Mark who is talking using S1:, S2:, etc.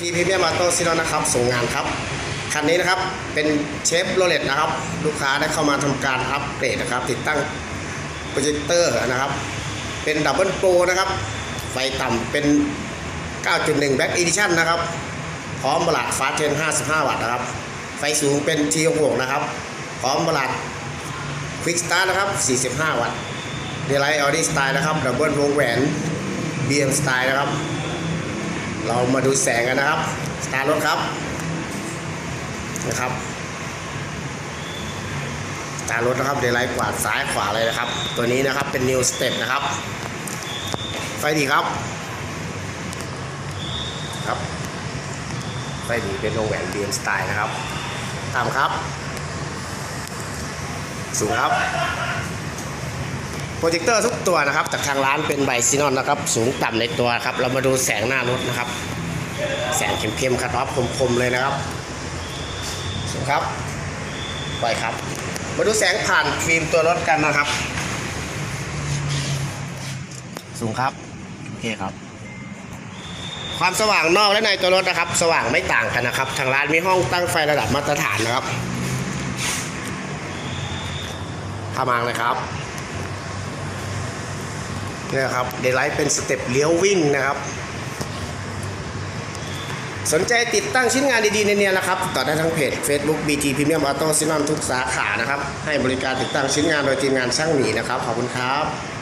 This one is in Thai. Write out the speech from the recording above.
S1: ทีพีเมียมออโต้ซิโนนะครับส่งงานครับคันนี้นะครับเป็นเชฟโรเลตนะครับ ลูกค้าได้เข้ามาทำการอัปเกรดนะครับ ติดตั้งโปรเจคเตอร์นะครับ เป็นดับเบิลโปรนะครับ ไฟต่ำเป็น 9.1 Back Edition นะครับ พร้อมบลัดฟ้าเทน 55 วัตต์นะครับ ไฟสูงเป็น T66 นะครับ พร้อมบลัดควิกสตาร์นะครับ 45 วัตต์เดลไลท์ออดี้สไตล์นะครับดับเบิลวงแหวน BM สไตล์นะครับ เรามาดูแสงกันนะครับ สตาร์รถครับ นะครับ สตาร์รถนะครับเดลไลท์กวาดซ้ายขวาเลยนะครับ ตัวนี้นะครับเป็น New Step นะครับ ไฟดีครับ ครับ ไฟดีเป็นวงแหวน BM สไตล์นะครับ ตามครับ สูงครับ รเจคเตอร์ทุกตัวนะครับจากทางร้านเป็นไบซีนอนนะครับ สูงต่ำในตัวครับ เรามาดูแสงหน้ารถนะครับ แสงเข้มๆคัดออฟคมๆเลยนะครับสูงครับปล่อยครับ มาดูแสงผ่านฟิล์มตัวรถกันนะครับ สูงครับโอเคครับ ความสว่างนอกและในตัวรถนะครับ สว่างไม่ต่างกันนะครับ ทางร้านมีห้องตั้งไฟระดับมาตรฐานนะครับทามางเลยครับ เนี่ยครับเดลไลท์เป็นสเต็ปเลี้ยววิ่งนะครับ สนใจติดตั้งชิ้นงานดีๆในเนี่ยนะครับติดต่อได้ทั้งเพจ Facebook BT Premium Auto s y n o n ทุกสาขานะครับ ให้บริการติดตั้งชิ้นงานโดยทีมงานช่างหมีนะครับ ขอบคุณครับ